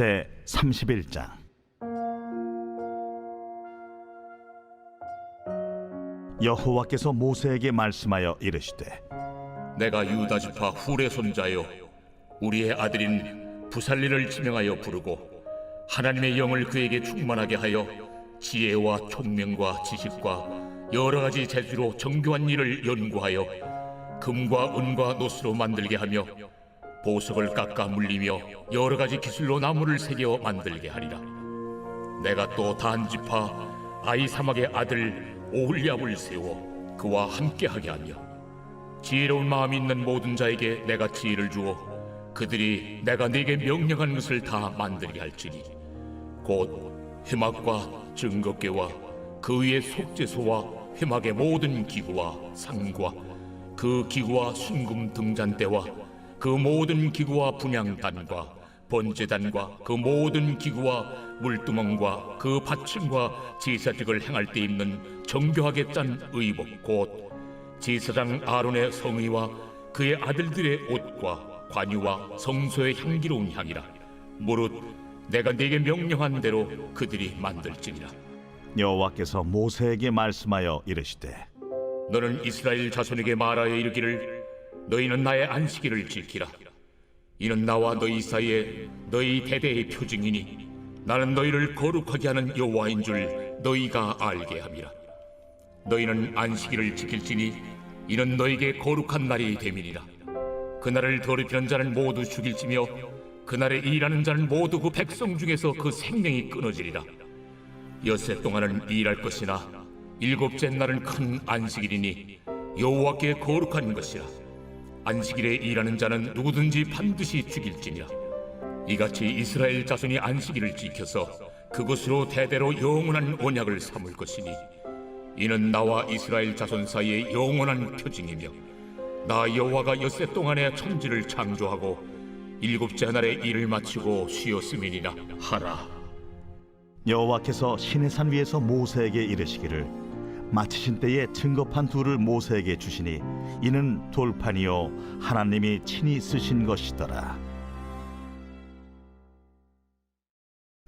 제 31장. 여호와께서 모세에게 말씀하여 이르시되 내가 유다 지파 훌의 손자요 우리의 아들인 부살리를 지명하여 부르고 하나님의 영을 그에게 충만하게 하여 지혜와 총명과 지식과 여러 가지 재주로 정교한 일을 연구하여 금과 은과 노스로 만들게 하며 보석을 깎아 물리며 여러 가지 기술로 나무를 새겨 만들게 하리라. 내가 또 단지파 아이사막의 아들 오홀리압을 세워 그와 함께하게 하며 지혜로운 마음이 있는 모든 자에게 내가 지혜를 주어 그들이 내가 네게 명령한 것을 다 만들게 할지니 곧 회막과 증거궤와 그 위에 속죄소와 회막의 모든 기구와 상과 그 기구와 순금 등잔대와 그 모든 기구와 분향단과 번제단과 그 모든 기구와 물두멍과 그 받침과 제사직을 행할 때 입는 정교하게 짠 의복 곧 제사장 아론의 성의와 그의 아들들의 옷과 관유와 성소의 향기로운 향이라. 무릇 내가 네게 명령한 대로 그들이 만들지니라. 여호와께서 모세에게 말씀하여 이르시되 너는 이스라엘 자손에게 말하여 이르기를 너희는 나의 안식일을 지키라. 이는 나와 너희 사이에 너희 대대의 표징이니 나는 너희를 거룩하게 하는 여호와인 줄 너희가 알게 함이라. 너희는 안식일을 지킬지니 이는 너희에게 거룩한 날이 됨이니라. 그날을 더럽히는 자는 모두 죽일지며 그날에 일하는 자는 모두 그 백성 중에서 그 생명이 끊어지리라. 여세 동안은 일할 것이나 일곱째 날은 큰 안식일이니 여호와께 거룩한 것이라 안식일에 일하는 자는 누구든지 반드시 죽일지니라. 이같이 이스라엘 자손이 안식일을 지켜서 그것으로 대대로 영원한 언약을 삼을 것이니 이는 나와 이스라엘 자손 사이의 영원한 표징이며 나 여호와가 엿새 동안에 천지를 창조하고 일곱째 날에 일을 마치고 쉬었음이니라 하라. 여호와께서 시내산 위에서 모세에게 이르시기를 마치신 때에 증거판 둘을 모세에게 주시니 이는 돌판이요 하나님이 친히 쓰신 것이더라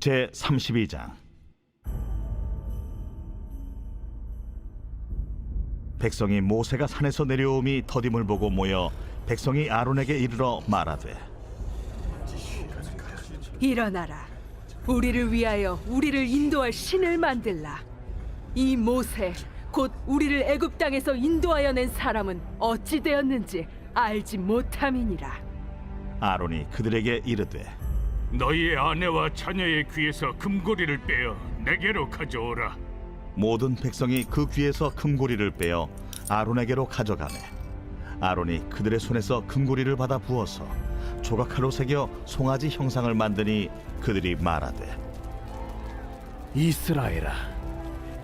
제 32장 백성이 모세가 산에서 내려옴이 더딤을 보고 모여 백성이 아론에게 이르러 말하되 일어나라. 우리를 위하여 우리를 인도할 신을 만들라. 이 모세 곧 우리를 애굽 땅에서 인도하여 낸 사람은 어찌 되었는지 알지 못함이니라. 아론이 그들에게 이르되 너희의 아내와 자녀의 귀에서 금고리를 빼어 내게로 가져오라. 모든 백성이 그 귀에서 금고리를 빼어 아론에게로 가져가매 아론이 그들의 손에서 금고리를 받아 부어서 조각칼로 새겨 송아지 형상을 만드니 그들이 말하되 이스라엘아,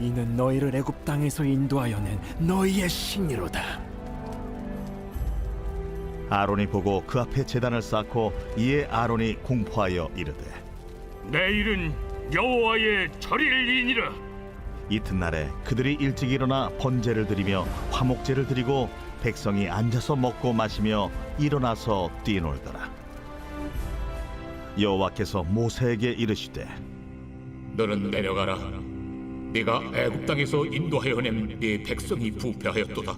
이는 너희를 애굽 땅에서 인도하여 낸 너희의 신이로다. 아론이 보고 그 앞에 제단을 쌓고 이에 아론이 공포하여 이르되 내일은 여호와의 절일이니라. 이튿날에 그들이 일찍 일어나 번제를 드리며 화목제를 드리고 백성이 앉아서 먹고 마시며 일어나서 뛰놀더라 여호와께서 모세에게 이르시되 너는 내려가라. 네가 애굽 땅에서 인도하여 낸 네 백성이 부패하였도다.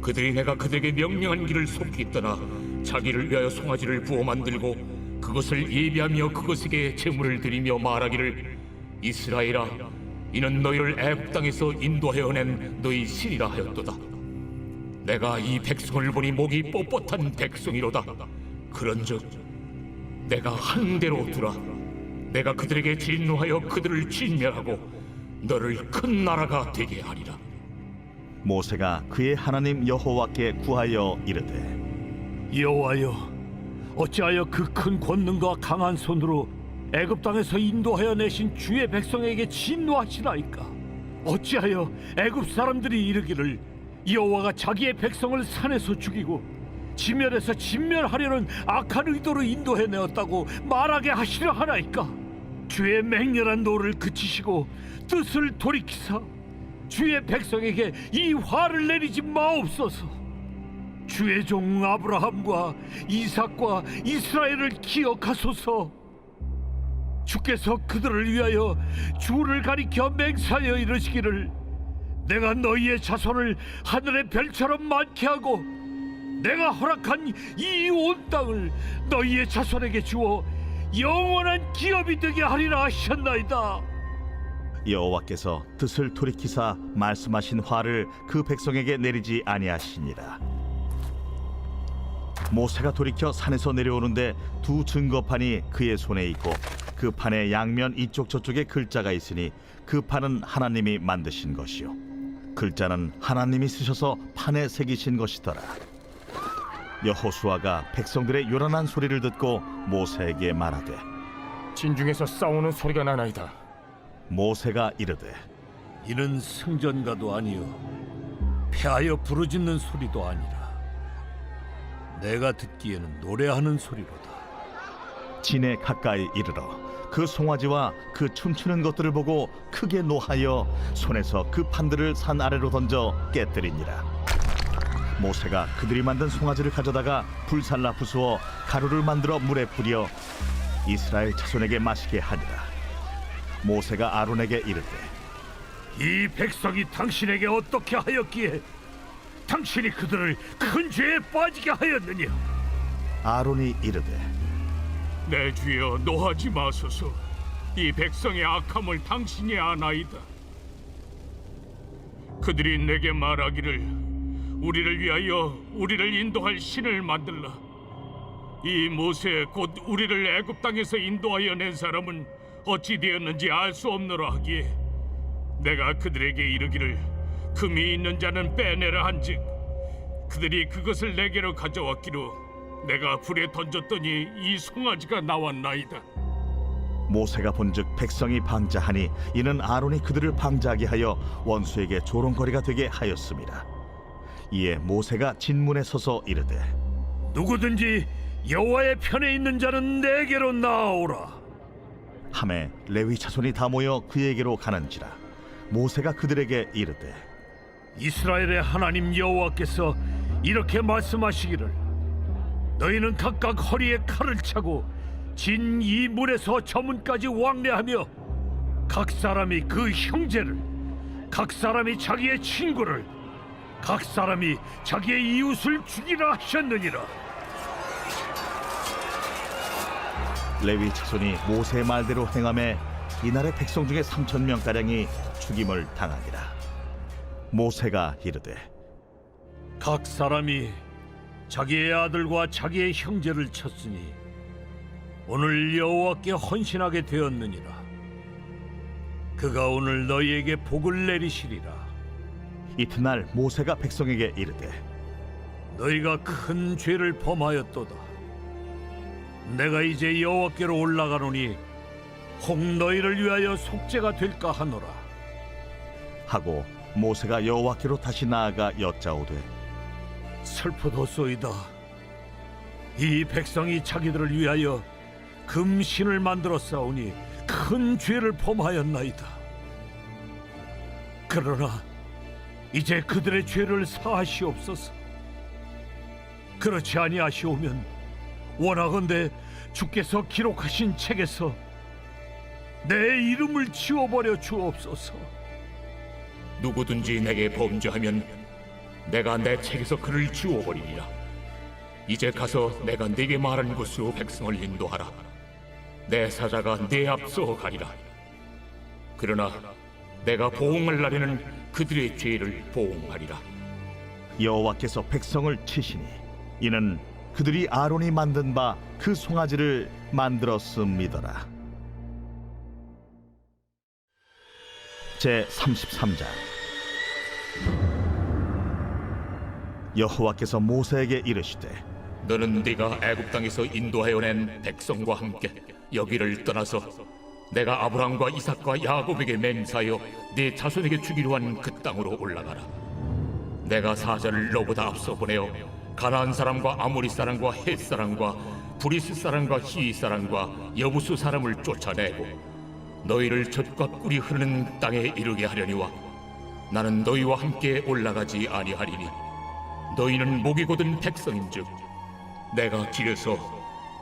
그들이 내가 그들에게 명령한 길을 속히 떠나 자기를 위하여 송아지를 부어 만들고 그것을 예비하며 그것에게 제물을 드리며 말하기를 이스라엘아 이는 너희를 애굽 땅에서 인도하여 낸 너희 신이라 하였도다. 내가 이 백성을 보니 목이 뻣뻣한 백성이로다. 그런즉 내가 한 대로 두라. 내가 그들에게 진노하여 그들을 진멸하고 너를 큰 나라가 되게 하리라. 모세가 그의 하나님 여호와께 구하여 이르되 여호와여, 어찌하여 그 큰 권능과 강한 손으로 애굽 땅에서 인도하여 내신 주의 백성에게 진노하시나이까? 어찌하여 애굽 사람들이 이르기를 여호와가 자기의 백성을 산에서 죽이고 지면에서 진멸하려는 악한 의도로 인도해 내었다고 말하게 하시려 하나이까? 주의 맹렬한 노를 그치시고 뜻을 돌이키사 주의 백성에게 이 화를 내리지 마옵소서. 주의 종 아브라함과 이삭과 이스라엘을 기억하소서. 주께서 그들을 위하여 주를 가리켜 맹사하여 이르시기를 내가 너희의 자손을 하늘의 별처럼 많게 하고 내가 허락한 이 온 땅을 너희의 자손에게 주어 영원한 기업이 되게 하리라 하셨나이다. 여호와께서 뜻을 돌이키사 말씀하신 화를 그 백성에게 내리지 아니하시니라. 모세가 돌이켜 산에서 내려오는데 두 증거판이 그의 손에 있고 그 판의 양면 이쪽 저쪽에 글자가 있으니 그 판은 하나님이 만드신 것이요 글자는 하나님이 쓰셔서 판에 새기신 것이더라. 여호수아가 백성들의 요란한 소리를 듣고 모세에게 말하되 진중에서 싸우는 소리가 나나이다. 모세가 이르되 이는 승전가도 아니요 패하여 부르짖는 소리도 아니라 내가 듣기에는 노래하는 소리로다. 진에 가까이 이르러 그 송아지와 그 춤추는 것들을 보고 크게 노하여 손에서 그 판들을 산 아래로 던져 깨뜨리니라 모세가 그들이 만든 송아지를 가져다가 불살라 부수어 가루를 만들어 물에 뿌려 이스라엘 자손에게 마시게 하니라. 모세가 아론에게 이르되 이 백성이 당신에게 어떻게 하였기에 당신이 그들을 큰 죄에 빠지게 하였느냐? 아론이 이르되 내 주여 노하지 마소서. 이 백성의 악함을 당신이 아나이다. 그들이 내게 말하기를 우리를 위하여 우리를 인도할 신을 만들라 이 모세 곧 우리를 애굽 땅에서 인도하여 낸 사람은 어찌 되었는지 알 수 없노라 하기에 내가 그들에게 이르기를 금이 있는 자는 빼내라 한즉 그들이 그것을 내게로 가져왔기로 내가 불에 던졌더니 이 송아지가 나왔나이다. 모세가 본즉 백성이 방자하니 이는 아론이 그들을 방자하게 하여 원수에게 조롱거리가 되게 하였습니다. 이에 모세가 진문에 서서 이르되 누구든지 여호와의 편에 있는 자는 내게로 나오라. 함에 레위 자손이 다 모여 그에게로 가는지라 모세가 그들에게 이르되 이스라엘의 하나님 여호와께서 이렇게 말씀하시기를 너희는 각각 허리에 칼을 차고 진 이 물에서 저 문까지 왕래하며 각 사람이 그 형제를 각 사람이 자기의 친구를 각 사람이 자기의 이웃을 죽이라 하셨느니라 레위 자손이 모세의 말대로 행함에 이날의 백성 중에 삼천 명 가량이 죽임을 당하니라 모세가 이르되 각 사람이 자기의 아들과 자기의 형제를 쳤으니 오늘 여호와께 헌신하게 되었느니라. 그가 오늘 너희에게 복을 내리시리라. 이튿날 모세가 백성에게 이르되 너희가 큰 죄를 범하였도다. 내가 이제 여호와께로 올라가노니 혹 너희를 위하여 속죄가 될까 하노라. 하고 모세가 여호와께로 다시 나아가 여짜오되 슬프도소이다. 이 백성이 자기들을 위하여 금신을 만들어 싸우니 큰 죄를 범하였나이다. 그러나 이제 그들의 죄를 사하시옵소서. 그렇지 아니하시오면 원하건대 주께서 기록하신 책에서 내 이름을 지워버려 주옵소서. 누구든지 내게 범죄하면 내가 내 책에서 그를 지워버리리라. 이제 가서 내가 네게 말한 곳으로 백성을 인도하라. 내 사자가 네 앞서 가리라. 그러나 내가 보응할 날에는 그들의 죄를 보응하리라. 여호와께서 백성을 치시니 이는 그들이 아론이 만든 바 그 송아지를 만들었음이더라. 제 33장 여호와께서 모세에게 이르시되 너는 네가 애굽 땅에서 인도하여 낸 백성과 함께 여기를 떠나서 내가 아브라함과 이삭과 야곱에게 맹사하여 네 자손에게 주기로 한 그 땅으로 올라가라. 내가 사자를 너보다 앞서 보내어 가나안 사람과 아모리 사람과 헷 사람과 브리스 사람과 히 사람과 여부수 사람을 쫓아내고 너희를 젖과 꿀이 흐르는 땅에 이르게 하려니와 나는 너희와 함께 올라가지 아니하리니 너희는 목이 곧은 백성인즉 내가 길에서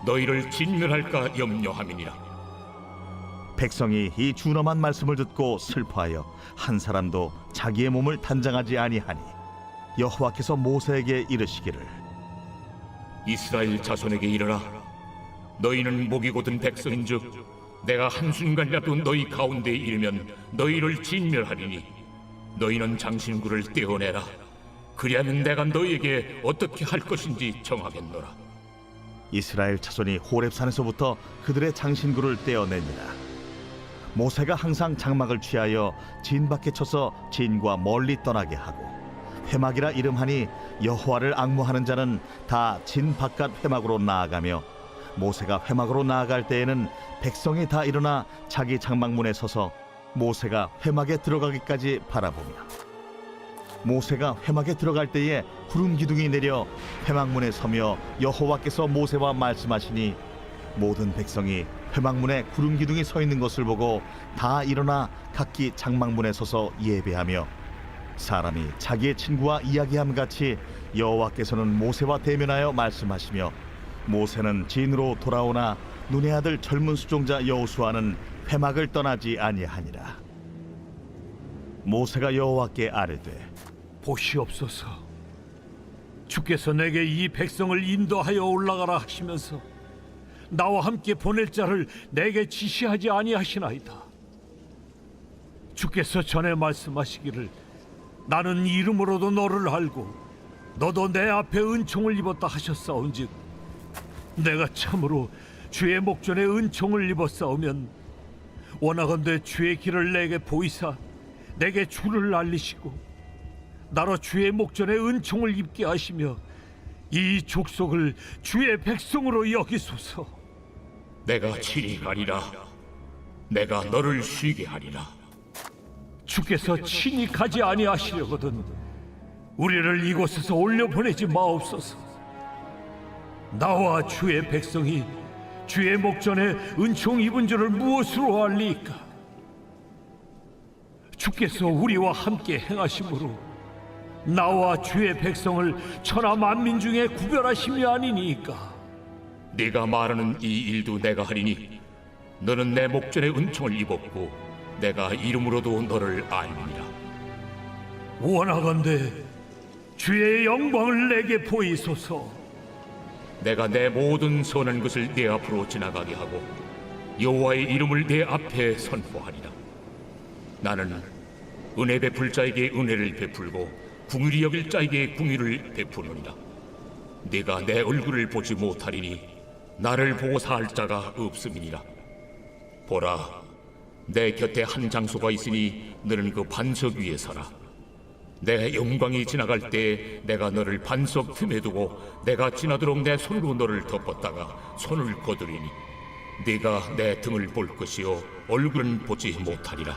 너희를 진멸할까 염려함이니라 백성이 이 준엄한 말씀을 듣고 슬퍼하여 한 사람도 자기의 몸을 단장하지 아니하니 여호와께서 모세에게 이르시기를 이스라엘 자손에게 이르라. 너희는 목이 곧은 백성인즉 내가 한순간이라도 너희 가운데에 이르면 너희를 진멸하리니 너희는 장신구를 떼어내라. 그리하면 내가 너희에게 어떻게 할 것인지 정하겠노라. 이스라엘 자손이 호렙산에서부터 그들의 장신구를 떼어냅니다. 모세가 항상 장막을 취하여 진 밖에 쳐서 진과 멀리 떠나게 하고 회막이라 이름하니 여호와를 악무하는 자는 다 진 바깥 회막으로 나아가며 모세가 회막으로 나아갈 때에는 백성이 다 일어나 자기 장막문에 서서 모세가 회막에 들어가기까지 바라보며 모세가 회막에 들어갈 때에 구름 기둥이 내려 회막문에 서며 여호와께서 모세와 말씀하시니 모든 백성이 회막문에 구름 기둥이 서 있는 것을 보고 다 일어나 각기 장막문에 서서 예배하며 사람이 자기의 친구와 이야기함 같이 여호와께서는 모세와 대면하여 말씀하시며 모세는 진으로 돌아오나 눈의 아들 젊은 수종자 여호수아는 회막을 떠나지 아니하니라 모세가 여호와께 아뢰되 보시옵소서. 주께서 내게 이 백성을 인도하여 올라가라 하시면서 나와 함께 보낼 자를 내게 지시하지 아니하시나이다. 주께서 전에 말씀하시기를 나는 이름으로도 너를 알고 너도 내 앞에 은총을 입었다 하셨사온즉 내가 참으로 주의 목전에 은총을 입었사오면 원하건대 주의 길을 내게 보이사 내게 주를 알리시고 나로 주의 목전에 은총을 입게 하시며 이 족속을 주의 백성으로 여기소서. 내가 친히 가리라 내가 너를 쉬게 하리라 주께서 친히 가지 아니하시려거든 우리를 이곳에서 올려 보내지 마옵소서. 나와 주의 백성이 주의 목전에 은총 입은 줄을 무엇으로 알리까? 주께서 우리와 함께 행하심으로 나와 주의 백성을 천하 만민 중에 구별하심이 아니니까. 네가 말하는 이 일도 내가 하리니 너는 내 목전에 은총을 입었고 내가 이름으로도 너를 알리니라 원하건대 주의 영광을 내게 보이소서. 내가 내 모든 선한 것을 내 앞으로 지나가게 하고 여호와의 이름을 내 앞에 선포하리라. 나는 은혜 베풀 자에게 은혜를 베풀고 궁휼히 여길 자에게 궁휼을 베푸느니라. 네가 내 얼굴을 보지 못하리니 나를 보고 살 자가 없음이니라. 보라, 내 곁에 한 장소가 있으니 너는 그 반석 위에 서라. 내 영광이 지나갈 때 내가 너를 반석 틈에 두고 내가 지나도록 내 손으로 너를 덮었다가 손을 거두리니 네가 내 등을 볼 것이요 얼굴은 보지 못하리라